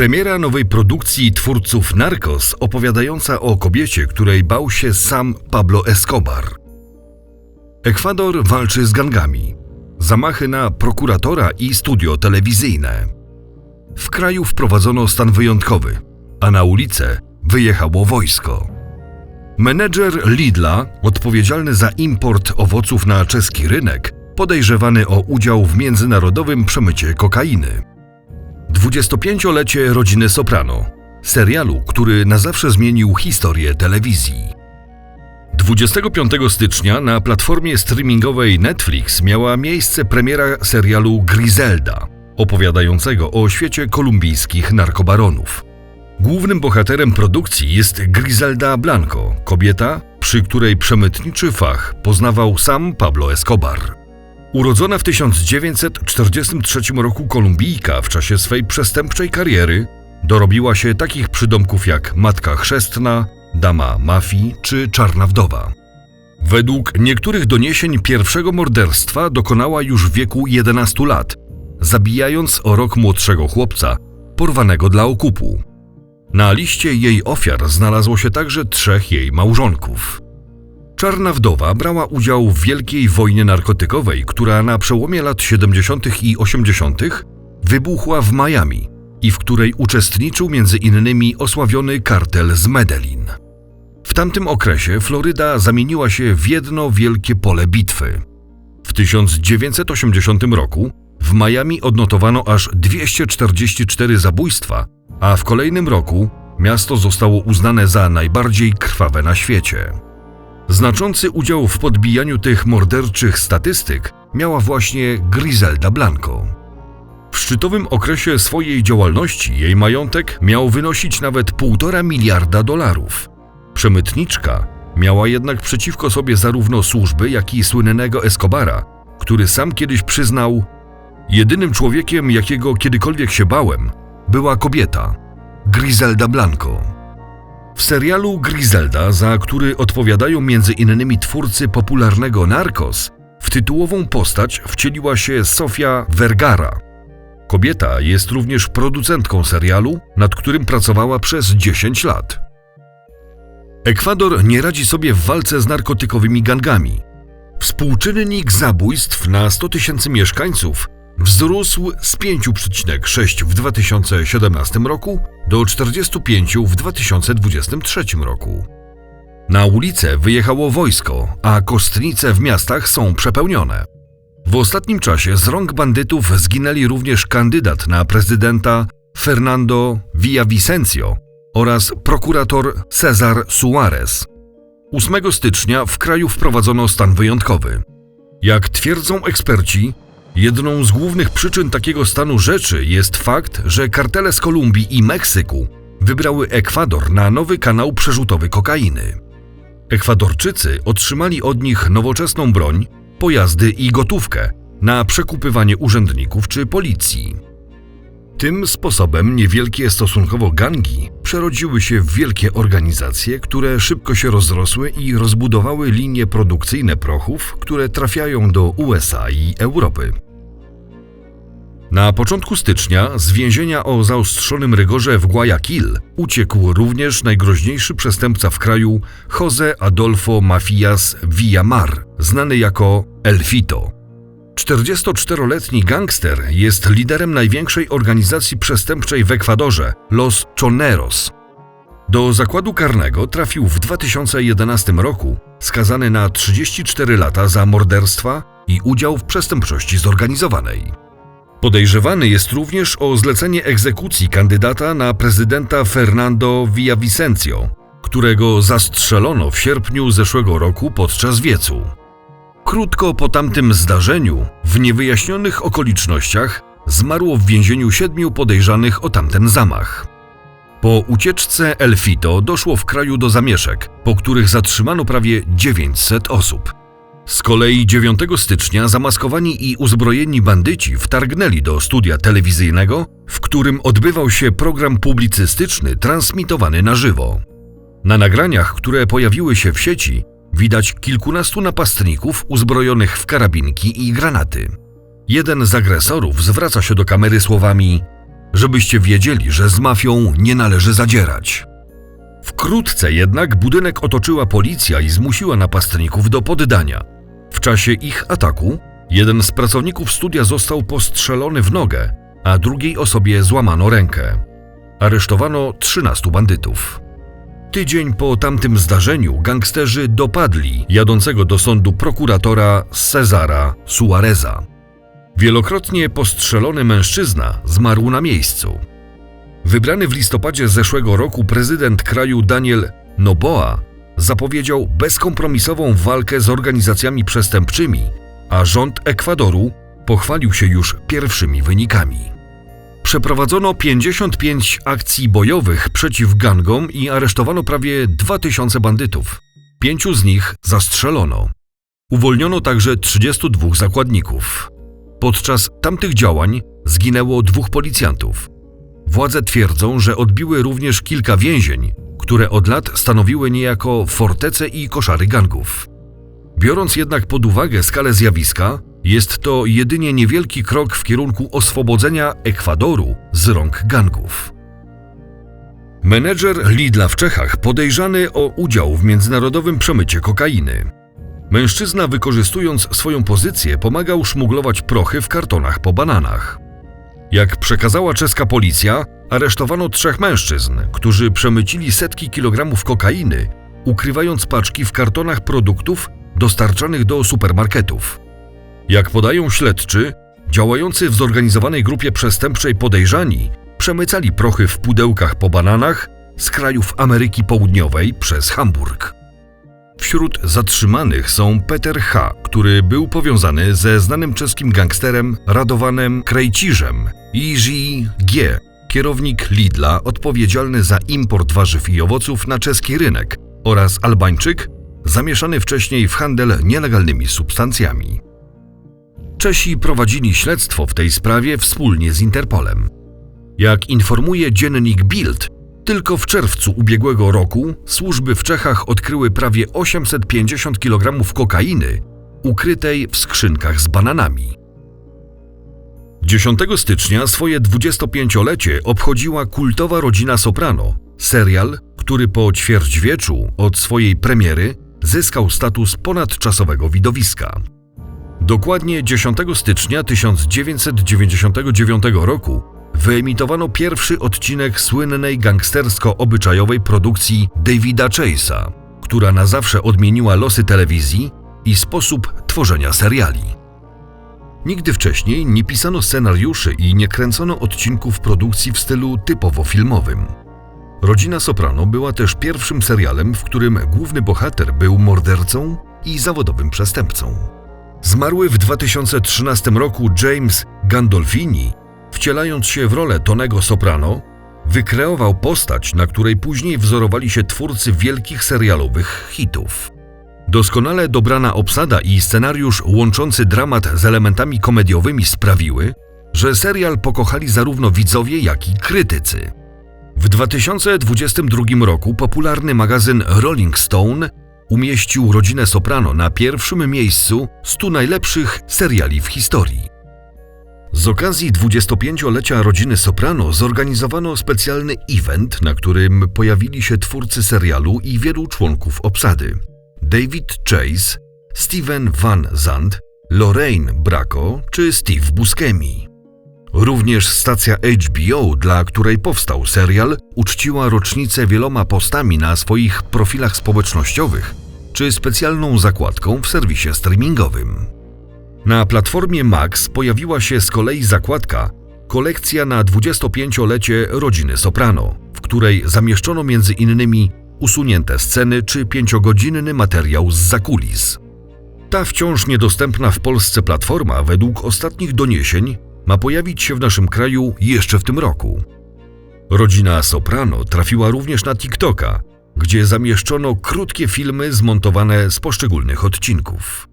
Premiera nowej produkcji twórców Narcos opowiadająca o kobiecie, której bał się sam Pablo Escobar. Ekwador walczy z gangami. Zamachy na prokuratora i studio telewizyjne. W kraju wprowadzono stan wyjątkowy, a na ulicę wyjechało wojsko. Menedżer Lidla, odpowiedzialny za import owoców na czeski rynek, podejrzewany o udział w międzynarodowym przemycie kokainy. 25-lecie rodziny Soprano, serialu, który na zawsze zmienił historię telewizji. 25 stycznia na platformie streamingowej Netflix miała miejsce premiera serialu Griselda, opowiadającego o świecie kolumbijskich narkobaronów. Głównym bohaterem produkcji jest Griselda Blanco, kobieta, przy której przemytniczy fach poznawał sam Pablo Escobar. Urodzona w 1943 roku Kolumbijka w czasie swej przestępczej kariery dorobiła się takich przydomków jak Matka Chrzestna, Dama Mafii czy Czarna Wdowa. Według niektórych doniesień pierwszego morderstwa dokonała już w wieku 11 lat, zabijając o rok młodszego chłopca, porwanego dla okupu. Na liście jej ofiar znalazło się także trzech jej małżonków. Czarna Wdowa brała udział w wielkiej wojnie narkotykowej, która na przełomie lat 70. i 80. wybuchła w Miami i w której uczestniczył innymi osławiony kartel z Medellin. W tamtym okresie Floryda zamieniła się w jedno wielkie pole bitwy. W 1980 roku w Miami odnotowano aż 244 zabójstwa, a w kolejnym roku miasto zostało uznane za najbardziej krwawe na świecie. Znaczący udział w podbijaniu tych morderczych statystyk miała właśnie Griselda Blanco. W szczytowym okresie swojej działalności jej majątek miał wynosić nawet 1,5 miliarda dolarów. Przemytniczka miała jednak przeciwko sobie zarówno służby, jak i słynnego Escobara, który sam kiedyś przyznał: Jedynym człowiekiem, jakiego kiedykolwiek się bałem, była kobieta Griselda Blanco. W serialu Griselda, za który odpowiadają m.in. twórcy popularnego Narcos, w tytułową postać wcieliła się Sofia Vergara. Kobieta jest również producentką serialu, nad którym pracowała przez 10 lat. Ekwador nie radzi sobie w walce z narkotykowymi gangami. Współczynnik zabójstw na 100 tysięcy mieszkańców wzrósł z 5,6 w 2017 roku do 45 w 2023 roku. Na ulicę wyjechało wojsko, a kostnice w miastach są przepełnione. W ostatnim czasie z rąk bandytów zginęli również kandydat na prezydenta Fernando Villavicencio oraz prokurator Cesar Suarez. 8 stycznia w kraju wprowadzono stan wyjątkowy. Jak twierdzą eksperci, jedną z głównych przyczyn takiego stanu rzeczy jest fakt, że kartele z Kolumbii i Meksyku wybrały Ekwador na nowy kanał przerzutowy kokainy. Ekwadorczycy otrzymali od nich nowoczesną broń, pojazdy i gotówkę na przekupywanie urzędników czy policji. Tym sposobem niewielkie stosunkowo gangi przerodziły się w wielkie organizacje, które szybko się rozrosły i rozbudowały linie produkcyjne prochów, które trafiają do USA i Europy. Na początku stycznia z więzienia o zaostrzonym rygorze w Guayaquil uciekł również najgroźniejszy przestępca w kraju Jose Adolfo Mafias Villamar, znany jako Elfito. 44-letni gangster jest liderem największej organizacji przestępczej w Ekwadorze Los Choneros. Do zakładu karnego trafił w 2011 roku, skazany na 34 lata za morderstwa i udział w przestępczości zorganizowanej. Podejrzewany jest również o zlecenie egzekucji kandydata na prezydenta Fernando Villavicencio, którego zastrzelono w sierpniu zeszłego roku podczas wiecu. Krótko po tamtym zdarzeniu, w niewyjaśnionych okolicznościach, zmarło w więzieniu siedmiu podejrzanych o tamten zamach. Po ucieczce Elfito doszło w kraju do zamieszek, po których zatrzymano prawie 900 osób. Z kolei 9 stycznia zamaskowani i uzbrojeni bandyci wtargnęli do studia telewizyjnego, w którym odbywał się program publicystyczny transmitowany na żywo. Na nagraniach, które pojawiły się w sieci, widać kilkunastu napastników uzbrojonych w karabinki i granaty. Jeden z agresorów zwraca się do kamery słowami: żebyście wiedzieli, że z mafią nie należy zadzierać. Wkrótce jednak budynek otoczyła policja i zmusiła napastników do poddania. W czasie ich ataku jeden z pracowników studia został postrzelony w nogę, a drugiej osobie złamano rękę. Aresztowano 13 bandytów. Tydzień po tamtym zdarzeniu gangsterzy dopadli jadącego do sądu prokuratora Cezara Suareza. Wielokrotnie postrzelony mężczyzna zmarł na miejscu. Wybrany w listopadzie zeszłego roku prezydent kraju Daniel Noboa zapowiedział bezkompromisową walkę z organizacjami przestępczymi, a rząd Ekwadoru pochwalił się już pierwszymi wynikami. Przeprowadzono 55 akcji bojowych przeciw gangom i aresztowano prawie 2000 bandytów. Pięciu z nich zastrzelono. Uwolniono także 32 zakładników. Podczas tamtych działań zginęło dwóch policjantów. Władze twierdzą, że odbiły również kilka więzień, które od lat stanowiły niejako fortece i koszary gangów. Biorąc jednak pod uwagę skalę zjawiska, jest to jedynie niewielki krok w kierunku oswobodzenia Ekwadoru z rąk gangów. Menedżer Lidla w Czechach podejrzany o udział w międzynarodowym przemycie kokainy. Mężczyzna wykorzystując swoją pozycję pomagał szmuglować prochy w kartonach po bananach. Jak przekazała czeska policja, aresztowano trzech mężczyzn, którzy przemycili setki kilogramów kokainy, ukrywając paczki w kartonach produktów dostarczanych do supermarketów. Jak podają śledczy, działający w zorganizowanej grupie przestępczej podejrzani przemycali prochy w pudełkach po bananach z krajów Ameryki Południowej przez Hamburg. Wśród zatrzymanych są Peter H., który był powiązany ze znanym czeskim gangsterem Radowanem Krejcirzem i J. G., kierownik Lidla odpowiedzialny za import warzyw i owoców na czeski rynek oraz Albańczyk zamieszany wcześniej w handel nielegalnymi substancjami. Czesi prowadzili śledztwo w tej sprawie wspólnie z Interpolem. Jak informuje dziennik Bild, tylko w czerwcu ubiegłego roku służby w Czechach odkryły prawie 850 kg kokainy ukrytej w skrzynkach z bananami. 10 stycznia swoje 25-lecie obchodziła kultowa rodzina Soprano, serial, który po ćwierćwieczu od swojej premiery zyskał status ponadczasowego widowiska. Dokładnie 10 stycznia 1999 roku wyemitowano pierwszy odcinek słynnej gangstersko-obyczajowej produkcji Davida Chase'a, która na zawsze odmieniła losy telewizji i sposób tworzenia seriali. Nigdy wcześniej nie pisano scenariuszy i nie kręcono odcinków produkcji w stylu typowo filmowym. Rodzina Soprano była też pierwszym serialem, w którym główny bohater był mordercą i zawodowym przestępcą. Zmarły w 2013 roku James Gandolfini, wcielając się w rolę Tonego Soprano, wykreował postać, na której później wzorowali się twórcy wielkich serialowych hitów. Doskonale dobrana obsada i scenariusz łączący dramat z elementami komediowymi sprawiły, że serial pokochali zarówno widzowie, jak i krytycy. W 2022 roku popularny magazyn Rolling Stone umieścił rodzinę Soprano na pierwszym miejscu 100 najlepszych seriali w historii. Z okazji 25-lecia rodziny Soprano zorganizowano specjalny event, na którym pojawili się twórcy serialu i wielu członków obsady. David Chase, Steven Van Zandt, Lorraine Bracco czy Steve Buscemi. Również stacja HBO, dla której powstał serial, uczciła rocznicę wieloma postami na swoich profilach społecznościowych czy specjalną zakładką w serwisie streamingowym. Na platformie Max pojawiła się z kolei zakładka Kolekcja na 25-lecie rodziny Soprano, w której zamieszczono między innymi usunięte sceny czy pięciogodzinny materiał z zakulis. Ta wciąż niedostępna w Polsce platforma, według ostatnich doniesień, ma pojawić się w naszym kraju jeszcze w tym roku. Rodzina Soprano trafiła również na TikToka, gdzie zamieszczono krótkie filmy zmontowane z poszczególnych odcinków.